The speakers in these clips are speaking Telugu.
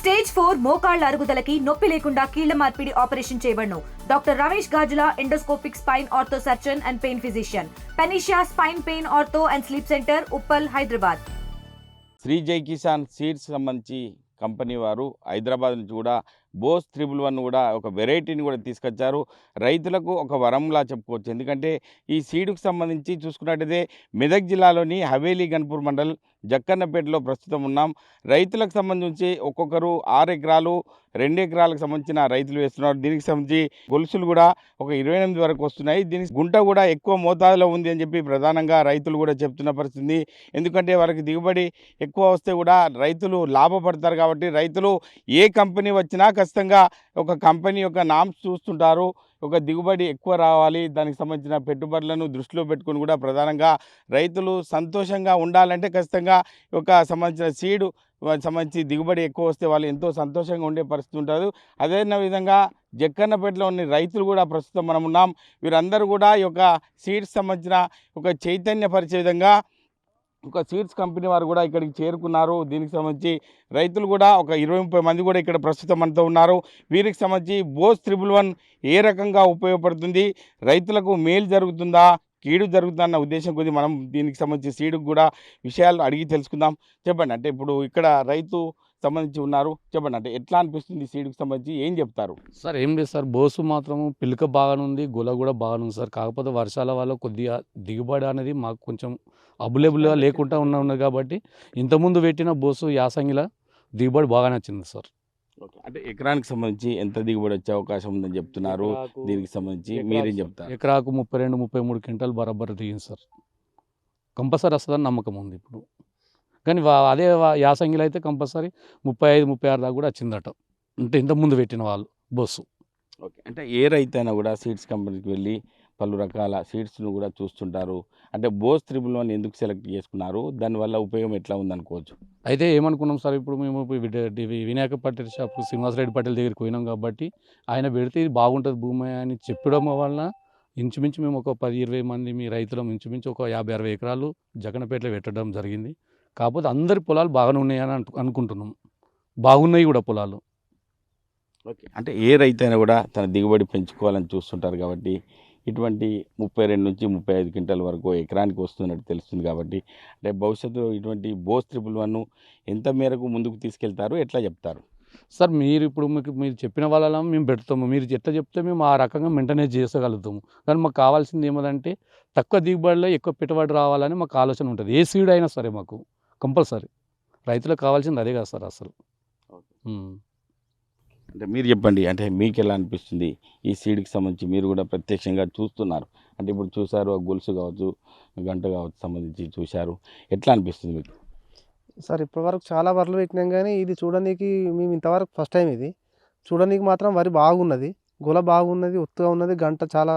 స్టేజ్ ఫోర్ మోకాళ్ళ అరుగుదలకి నొప్పి లేకుండా కీళ్ళ మార్పిడి operation చేయబడను. Doctor Ramesh Gajula endoscopic spine ortho surgeon and pain physician. Panacea spine pain ortho and sleep center Uppal Hyderabad. Shri Jai Kisan seeds సంబంధించి కంపెనీ వారు హైదరాబాద్ నుంచి కూడా బోస్ త్రిబుల్ వన్ కూడా ఒక వెరైటీని కూడా తీసుకొచ్చారు. రైతులకు ఒక వరంలా చెప్పుకోవచ్చు. ఎందుకంటే ఈ సీడుకు సంబంధించి చూసుకున్నట్టయితే మెదక్ జిల్లాలోని హవేలీ గన్పూర్ మండల్ జక్కన్నపేటలో ప్రస్తుతం ఉన్నాం. రైతులకు సంబంధించి ఒక్కొక్కరు ఆరు ఎకరాలు రెండు ఎకరాలకు సంబంధించిన రైతులు వేస్తున్నారు. దీనికి సంబంధించి గొలుసులు కూడా ఒక ఇరవై ఎనిమిది వరకు వస్తున్నాయి. దీనికి గుంట కూడా ఎక్కువ మోతాదులో ఉంది అని చెప్పి ప్రధానంగా రైతులు కూడా చెప్తున్న పరిస్థితి. ఎందుకంటే వారికి దిగుబడి ఎక్కువ వస్తే కూడా రైతులు లాభపడతారు కాబట్టి రైతులు ఏ కంపెనీ వచ్చినా ఖచ్చితంగా ఒక కంపెనీ యొక్క నామ్స్ చూస్తుంటారు. ఒక దిగుబడి ఎక్కువ రావాలి. దానికి సంబంధించిన పెట్టుబడులను దృష్టిలో పెట్టుకుని కూడా ప్రధానంగా రైతులు సంతోషంగా ఉండాలంటే ఖచ్చితంగా ఒక సంబంధించిన సీడు సంబంధించి దిగుబడి ఎక్కువ వస్తే వాళ్ళు ఎంతో సంతోషంగా ఉండే పరిస్థితి ఉంటుంది. అదే విధంగా జక్కన్నపేటలో ఉన్న రైతులు కూడా ప్రస్తుతం మనం ఉన్నాం. వీరందరూ కూడా ఈ యొక్క సీడ్స్ సంబంధించిన ఒక చైతన్యపరిచే విధంగా ఒక సీడ్స్ కంపెనీ వారు కూడా ఇక్కడికి చేరుకున్నారు. దీనికి సంబంధించి రైతులు కూడా ఒక ఇరవై ముప్పై మంది కూడా ఇక్కడ ప్రస్తుతం మనతో ఉన్నారు. వీరికి సంబంధించి బోస్ త్రిబుల్ వన్ ఏ రకంగా ఉపయోగపడుతుంది? రైతులకు మేలు జరుగుతుందా? కీడు జరుగుతుందన్న ఉద్దేశం కొద్ది మనం దీనికి సంబంధించి సీడుకు కూడా విషయాలు అడిగి తెలుసుకుందాం. చెప్పండి అంటే ఇప్పుడు ఇక్కడ రైతు సంబంధించి ఉన్నారు. చెప్పండి అంటే ఎట్లా అనిపిస్తుంది సీడుకు సంబంధించి? ఏం చెప్తారు? సార్ ఏం లేదు సార్. బోసు మాత్రం పిలక బాగానే ఉంది గుల కూడా బాగానే ఉంది సార్. కాకపోతే వర్షాల వల్ల కొద్దిగా దిగుబడి అనేది మాకు కొంచెం అవైలబుల్గా లేకుండా ఉన్న ఉన్నది కాబట్టి ఇంతకుముందు పెట్టిన బోసు యాసంగిల దిగుబడి బాగానే వచ్చింది సార్. అంటే ఎకరానికి సంబంధించి ఎంత దిగుబడి వచ్చే అవకాశం ఉందని చెప్తున్నారు? దీనికి సంబంధించి మీరేం చెప్తారు? ఎకరాకు ముప్పై రెండు ముప్పై మూడు క్వింటాలు బరాబర్ దిగింది సార్. కంపల్సరీ వస్తుందని నమ్మకం ఉంది ఇప్పుడు. కానీ వా- అదే యాసంగిలో అయితే కంపల్సరీ ముప్పై ఐదు ముప్పై ఆరు దాకా కూడా వచ్చిందట. అంటే ఇంతకుముందు పెట్టిన వాళ్ళు బస్సు. ఓకే. అంటే ఏ రైతైనా కూడా సీడ్స్ కంపెనీకి వెళ్ళి పలు రకాల సీడ్స్ను కూడా చూస్తుంటారు. అంటే బోస్ త్రిబుల్ వన్ ఎందుకు సెలెక్ట్ చేసుకున్నారు? దానివల్ల ఉపయోగం ఎట్లా ఉందనుకోవచ్చు? అయితే ఏమనుకున్నాం సార్ ఇప్పుడు మేము వినాయక పటేల్ షాప్ శ్రీనివాసరెడ్డి పటేల్ దగ్గరికి పోయినాం కాబట్టి ఆయన పెడితే ఇది బాగుంటుంది భూమి అని చెప్పడం వలన ఇంచుమించు మేము ఒక పది ఇరవై మంది మీ రైతులం ఇంచుమించు ఒక యాభై అరవై ఎకరాలు జగనపేటలో పెట్టడం జరిగింది. కాకపోతే అందరి పొలాలు బాగానే ఉన్నాయని అంటు అనుకుంటున్నాం. బాగున్నాయి కూడా పొలాలు. ఓకే. అంటే ఏ రైతైనా కూడా తన దిగుబడి పెంచుకోవాలని చూస్తుంటారు కాబట్టి ఇటువంటి ముప్పై రెండు నుంచి ముప్పై ఐదు క్వింటాల వరకు ఎకరానికి వస్తున్నట్టు తెలుస్తుంది కాబట్టి అంటే భవిష్యత్తులో ఇటువంటి బోస్ త్రిబుల్ వన్ ఎంత మేరకు ముందుకు తీసుకెళ్తారు? ఎట్లా చెప్తారు? సార్ మీరు ఇప్పుడు మీకు మీరు చెప్పిన వాళ్ళ మేము పెడతాము. మీరు ఎట్లా చెప్తే మేము ఆ రకంగా మెయింటైన్ చేయగలుగుతాము కానీ మాకు కావాల్సింది ఏమదంటే తక్కువ దిగుబడిలో ఎక్కువ పెట్టుబడి రావాలని మాకు ఆలోచన ఉంటుంది. ఏ సీడ్ అయినా సరే మాకు. కంపల్సరీ. రైతులకు కావాల్సింది అదే కదా సార్ అసలు. అంటే మీరు చెప్పండి అంటే మీకు ఎలా అనిపిస్తుంది? ఈ సీడ్కి సంబంధించి మీరు కూడా ప్రత్యక్షంగా చూస్తున్నారు. అంటే ఇప్పుడు చూసారు ఆ గొలుసు కావచ్చు గంట కావచ్చు సంబంధించి చూశారు. ఎట్లా అనిపిస్తుంది మీకు? సార్ ఇప్పటివరకు చాలా వరలు పెట్టినాం కానీ ఇది చూడడానికి మేము ఇంతవరకు ఫస్ట్ టైం ఇది. చూడడానికి మాత్రం వరి బాగున్నది గుల బాగున్నది ఒత్తుగా ఉన్నది గంట చాలా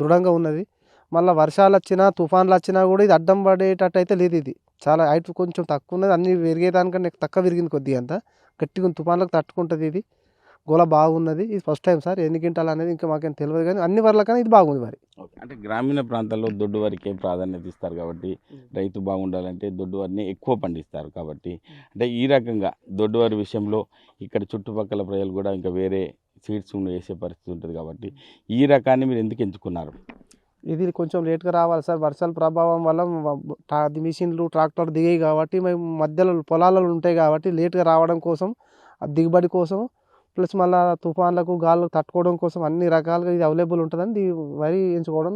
దృఢంగా ఉన్నది. మళ్ళీ వర్షాలు వచ్చినా తుఫాన్లు వచ్చినా కూడా ఇది అడ్డం పడేటట్టు అయితే లేదు ఇది. చాలా హైట్ కొంచెం తక్కువ ఉన్నది అన్ని విరిగేదానికంటే తక్కువ విరిగింది కొద్దిగా అంత. గట్టిగా తుఫాన్లకు తట్టుకుంటుంది ఇది. గుల బాగున్నది. ఇది ఫస్ట్ టైం సార్. ఎన్ని గింటాలు అనేది ఇంకా మాకేం తెలియదు కానీ అన్ని వరలకన్నా ఇది బాగుంది వరి ఓకే. అంటే గ్రామీణ ప్రాంతాల్లో దొడ్డు వరికే ప్రాధాన్యత ఇస్తారు కాబట్టి రైతు బాగుండాలంటే దొడ్డు వరిని ఎక్కువ పండిస్తారు కాబట్టి. అంటే ఈ రకంగా దొడ్డు వరి విషయంలో ఇక్కడ చుట్టుపక్కల ప్రజలు కూడా ఇంకా వేరే సీడ్స్ వేసే పరిస్థితి ఉంటుంది కాబట్టి ఈ రకాన్ని మీరు ఎందుకు ఎంచుకున్నారు? ఇది కొంచెం లేట్గా రావాలి సార్. వర్షాల ప్రభావం వల్ల మిషన్లు ట్రాక్టర్ దిగాయి కాబట్టి మేము మధ్యలో పొలాలలో ఉంటాయి కాబట్టి లేట్గా రావడం కోసం దిగుబడి కోసం ప్లస్ మళ్ళీ తుఫాన్లకు గాలులకు తట్టుకోవడం కోసం అన్ని రకాలుగా ఇది అవైలబుల్ ఉంటుందని వరి ఎంచుకోవడం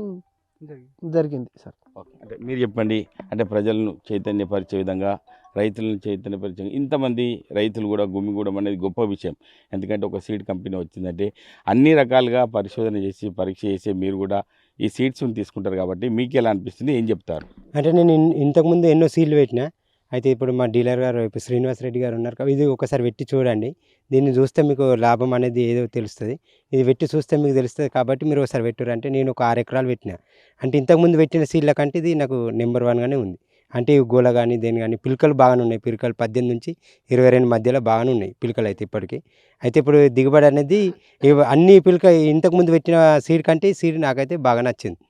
జరిగింది. సార్. ఓకే. అంటే మీరు చెప్పండి అంటే ప్రజలను చైతన్యపరిచే విధంగా రైతులను చైతన్యపరిచే ఇంతమంది రైతులు కూడా గుమిగూడడం అనేది గొప్ప విషయం. ఎందుకంటే ఒక సీడ్ కంపెనీ వచ్చిందంటే అన్ని రకాలుగా పరిశోధన చేసి పరీక్ష చేసి మీరు కూడా ఈ సీడ్స్ని తీసుకుంటారు కాబట్టి మీకు ఎలా అనిపిస్తుంది? ఏం చెప్తారు? అంటే నేను ఇంతకుముందు ఎన్నో సీట్లు పెట్టినా అయితే ఇప్పుడు మా డీలర్ గారు ఇప్పుడు శ్రీనివాస్ రెడ్డి గారు ఉన్నారు కాబట్టి ఇది ఒకసారి పెట్టి చూడండి. దీన్ని చూస్తే మీకు లాభం అనేది ఏదో తెలుస్తుంది. ఇది పెట్టి చూస్తే మీకు తెలుస్తుంది కాబట్టి మీరు ఒకసారి పెట్టారు అంటే నేను ఒక ఆరు ఎకరాలు పెట్టిన. అంటే ఇంతకుముందు పెట్టిన సీడ్ల కంటే ఇది నాకు నెంబర్ వన్గానే ఉంది. అంటే ఈ గోల కానీ దేని కానీ పిలకలు బాగానే ఉన్నాయి. పిలకలు పద్దెనిమిది నుంచి ఇరవై రెండు మధ్యలో బాగానే ఉన్నాయి పిలకలు అయితే ఇప్పటికి. అయితే ఇప్పుడు దిగుబడి అనేది అన్ని పిలక ఇంతకుముందు పెట్టిన సీడ్ కంటే సీడ్ నాకైతే బాగా నచ్చింది.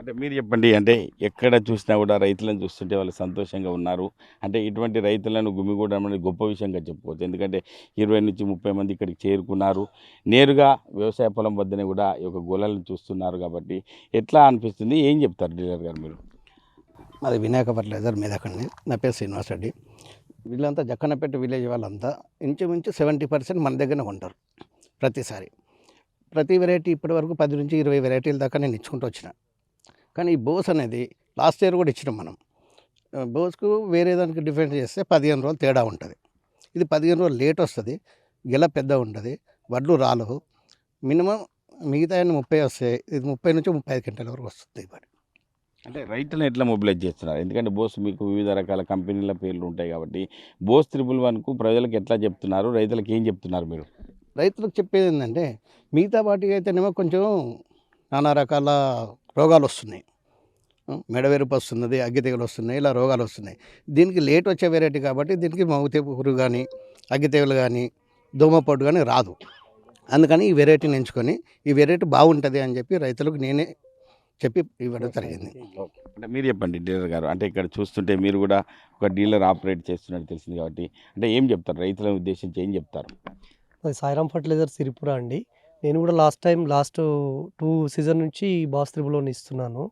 అంటే మీరు చెప్పండి అంటే ఎక్కడ చూసినా కూడా రైతులను చూస్తుంటే వాళ్ళు సంతోషంగా ఉన్నారు. అంటే ఇటువంటి రైతులను గుమిగూడడం అనేది గొప్ప విషయంగా చెప్పుకోవచ్చు. ఎందుకంటే ఇరవై నుంచి ముప్పై మంది ఇక్కడికి చేరుకున్నారు. నేరుగా వ్యవసాయ పొలం వద్దనే కూడా ఈ యొక్క గొలలను చూస్తున్నారు కాబట్టి ఎట్లా అనిపిస్తుంది? ఏం చెప్తారు డీలర్ గారు మీరు? మాది వినాయక ఫర్టిలైజర్ మీదకండి నా పేరు శ్రీనివాస్ రెడ్డి. వీళ్ళంతా జక్కన్నపేట విలేజ్ వాళ్ళంతా ఇంచుమించు సెవెంటీ పర్సెంట్ మన దగ్గరనే ఉంటారు ప్రతిసారి. ప్రతి వెరైటీ ఇప్పటి వరకు పది నుంచి ఇరవై వెరైటీల దాకా నేను ఇచ్చుకుంటూ వచ్చిన. కానీ ఈ బోస్ అనేది లాస్ట్ ఇయర్ కూడా ఇచ్చినాం మనం. బోస్కు వేరే దానికి డిఫరెన్స్ చేస్తే పదిహేను రోజులు తేడా ఉంటుంది. ఇది పదిహేను రోజులు లేట్ వస్తుంది గెల పెద్ద ఉంటుంది వడ్లు రాలవు. మినిమం మిగతా ముప్పై వస్తాయి ఇది ముప్పై నుంచి ముప్పై ఐదు గంటల వరకు వస్తుంది దిగుబడి అంటే రైతులను ఎట్లా మొబిలైజ్ చేస్తున్నారు? ఎందుకంటే బోస్ మీకు వివిధ రకాల కంపెనీల పేర్లు ఉంటాయి కాబట్టి బోస్ త్రిపుల్ వన్కు ప్రజలకు ఎట్లా చెప్తున్నారు? రైతులకు ఏం చెప్తున్నారు మీరు? రైతులకు చెప్పేది ఏంటంటే మిగతా వాటికి అయితేనేమో కొంచెం నానా రకాల రోగాలు వస్తున్నాయి. మెడవెరుపు వస్తున్నది అగ్గితెగలు వస్తున్నాయి ఇలా రోగాలు వస్తున్నాయి. దీనికి లేట్ వచ్చే వెరైటీ కాబట్టి దీనికి మౌతే పురుగు కానీ అగ్గితెగలు కానీ దోమపోటు కానీ రాదు. అందుకని ఈ వెరైటీని ఎంచుకొని ఈ వెరైటీ బాగుంటుంది అని చెప్పి రైతులకు నేనే చెప్పి ఇవ్వడం జరిగింది. అంటే మీరు చెప్పండి డీలర్ గారు. అంటే ఇక్కడ చూస్తుంటే మీరు కూడా ఒక డీలర్ ఆపరేట్ చేస్తున్నట్టు తెలిసింది కాబట్టి అంటే ఏం చెప్తారు? రైతులను ఉద్దేశించి ఏం చెప్తారు? అది సాయిరామ్ ఫర్టిలైజర్ సిరిపుర అండి. నేను కూడా last time last two season నుంచి బాస్ త్రిబులోని ఇస్తున్నాను.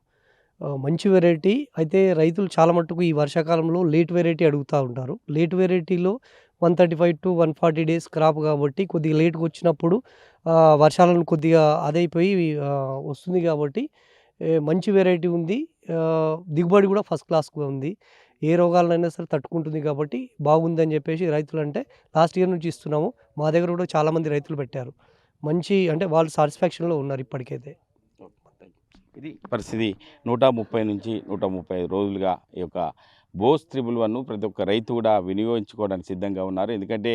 మంచి వెరైటీ. అయితే రైతులు చాలా మట్టుకు ఈ వర్షాకాలంలో లేట్ వెరైటీ అడుగుతూ ఉంటారు. లేట్ వెరైటీలో one thirty five to one forty days crop కాబట్టి కొద్దిగా లేట్గా వచ్చినప్పుడు ఆ, వర్షాలను కొద్దిగా అదైపోయి వస్తుంది కాబట్టి మంచి వెరైటీ ఉంది. దిగుబడి కూడా ఫస్ట్ క్లాస్గా ఉంది. ఏ రోగాలైనా సరే తట్టుకుంటుంది కాబట్టి బాగుందని చెప్పేసి రైతులు అంటే లాస్ట్ ఇయర్ నుంచి ఇస్తున్నాము. మా దగ్గర కూడా చాలామంది రైతులు పెట్టారు. మంచి అంటే వాళ్ళు సాటిస్ఫాక్షన్లో ఉన్నారు ఇప్పటికైతే. ఇది పరిస్థితి నూట ముప్పై నుంచి నూట ముప్పై ఐదు రోజులుగా ఈ యొక్క బోస్ త్రిబుల్ వన్ ప్రతి ఒక్క రైతు కూడా వినియోగించుకోవడానికి సిద్ధంగా ఉన్నారు. ఎందుకంటే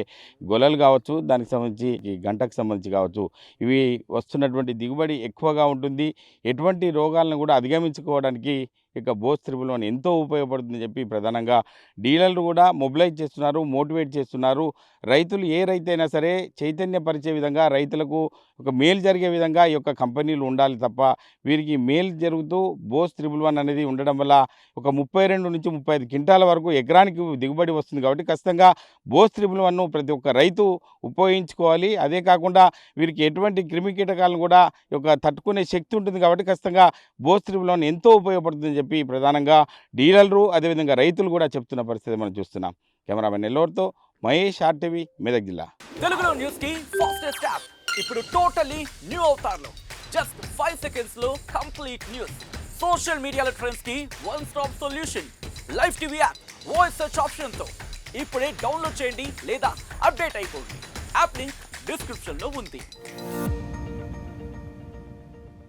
గొలలు కావచ్చు దానికి సంబంధించి ఈ గంటకు సంబంధించి కావచ్చు ఇవి వస్తున్నటువంటి దిగుబడి ఎక్కువగా ఉంటుంది. ఎటువంటి రోగాలను కూడా అధిగమించుకోవడానికి ఇక బోస్ త్రిబుల్ వన్ ఎంతో ఉపయోగపడుతుందని చెప్పి ప్రధానంగా డీలర్లు కూడా మొబిలైజ్ చేస్తున్నారు మోటివేట్ చేస్తున్నారు. రైతులు ఏ రైతు అయినా సరే చైతన్యపరిచే విధంగా రైతులకు ఒక మేలు జరిగే విధంగా ఈ యొక్క కంపెనీలు ఉండాలి తప్ప వీరికి మేలు జరుగుతూ బోస్ త్రిబుల్ వన్ అనేది ఉండడం వల్ల ఒక ముప్పై రెండు నుంచి ముప్పై ఐదు క్వింటాల వరకు ఎకరానికి దిగుబడి వస్తుంది. కాబట్టి ఖచ్చితంగా బోస్ త్రిబుల్ వన్ను ప్రతి ఒక్క రైతు ఉపయోగించుకోవాలి. అదే కాకుండా వీరికి ఎటువంటి క్రిమి కీటకాలను కూడా ఈ యొక్క తట్టుకునే శక్తి ఉంటుంది. కాబట్టి ఖచ్చితంగా బోస్ త్రిబుల్ వన్ ఎంతో ఉపయోగపడుతుంది చెప్పి ప్రధానంగా డీలర్లు అదేవిధంగా రైతులు కూడా చెప్తున్న పరిస్థితి మనం చూస్తున్నాం. కెమెరామెన్ నెల్లూరుతో మహేష్ ఆర్టీవీ మెదక్ జిల్లా. తెలుగులో న్యూస్కి ఫాస్టెస్ట్ యాప్ ఇప్పుడు టోటలీ న్యూ అవుతారు జస్ట్ ఫైవ్ సెకండ్స్లో కంప్లీట్ న్యూస్ సోషల్ మీడియాలో ట్రెండ్స్కి one stop solution live TV app voice search ఆప్షన్తో ఇప్పుడే డౌన్లోడ్ చేయండి లేదా అప్డేట్ అయిపోండి. యాప్ లింక్ డిస్క్రిప్షన్లో ఉంది.